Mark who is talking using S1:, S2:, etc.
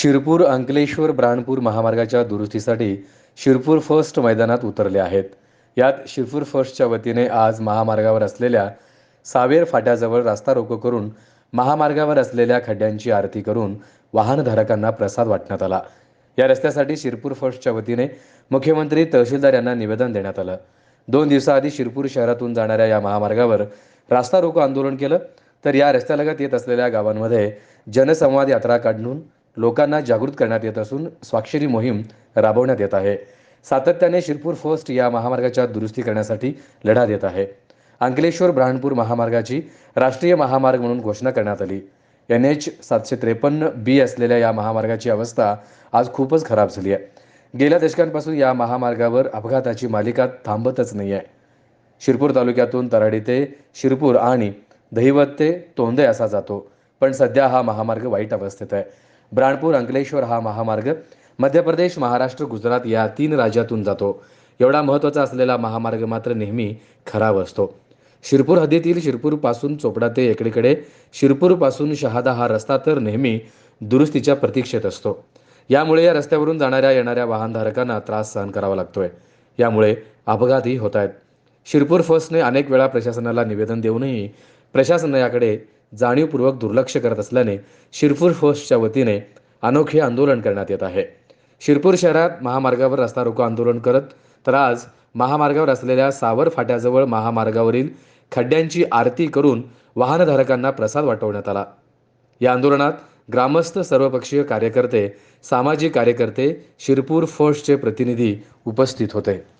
S1: शिरपूर अंकलेश्वर ब्राणपूर महामार्गाच्या दुरुस्तीसाठी शिरपूर फर्स्ट मैदानात उतरले आहेत. यात शिरपूर फर्स्टच्या वतीने आज महामार्गावर असलेल्या सावेर फाट्याजवळ रास्ता रोको करून महामार्गावर असलेल्या खड्ड्यांची आरती करून वाहनधारकांना प्रसाद वाटण्यात आला. या रस्त्यासाठी शिरपूर फर्स्टच्या वतीने मुख्यमंत्री तहसीलदार यांना निवेदन देण्यात आलं. दोन दिवसाआधी शिरपूर शहरातून जाणाऱ्या या महामार्गावर रास्ता रोको आंदोलन केलं. तर या रस्त्यालगत येत असलेल्या गावांमध्ये जनसंवाद यात्रा काढून लोकांना जागृत करण्यात येत असून स्वाक्षरी मोहीम राबवण्यात येत आहे. सातत्याने शिरपूर फर्स्ट या महामार्गाच्या दुरुस्ती करण्यासाठी लढा देत आहे. अंकलेश्वर ब्राह्मणपूर महामार्गाची राष्ट्रीय महामार्ग म्हणून घोषणा करण्यात आली. एन एच सातशे त्रेपन्न बी असलेल्या या महामार्गाची अवस्था आज खूपच खराब झाली आहे. गेल्या दशकांपासून या महामार्गावर अपघाताची मालिका थांबतच नाही आहे शिरपूर तालुक्यातून तराडी ते शिरपूर आणि दहिवत ते तोंदे असा जातो. पण सध्या हा महामार्ग वाईट अवस्थेत आहे. ब्राणपूर अंकलेश्वर हा महामार्ग मध्य प्रदेश महाराष्ट्र गुजरात या तीन राज्यातून जातो. एवढा महत्त्वाचा असलेला महामार्ग मात्र नेहमी खराब असतो. शिरपूर हद्दीतील शिरपूरपासून चोपडा ते एकडीकडे शिरपूरपासून शहादा हा रस्ता तर नेहमी दुरुस्तीच्या प्रतीक्षेत असतो. यामुळे या रस्त्यावरून जाणाऱ्या येणाऱ्या वाहनधारकांना त्रास सहन करावा लागतोय. यामुळे अपघातही होत आहेत. शिरपूर फर्स्टने अनेक वेळा प्रशासनाला निवेदन देऊनही प्रशासन याकडे जाणीवपूर्वक दुर्लक्ष करत असल्याने शिरपूर फर्स्टच्या वतीने अनोखे आंदोलन करण्यात येत आहे. शिरपूर शहरात महामार्गावर रस्ता रोको आंदोलन करत तर आज महामार्गावर असलेल्या सावर फाट्याजवळ महामार्गावरील खड्ड्यांची आरती करून वाहनधारकांना प्रसाद वाटवण्यात आला. या आंदोलनात ग्रामस्थ सर्वपक्षीय कार्यकर्ते सामाजिक कार्यकर्ते शिरपूर फोर्सचे प्रतिनिधी उपस्थित होते.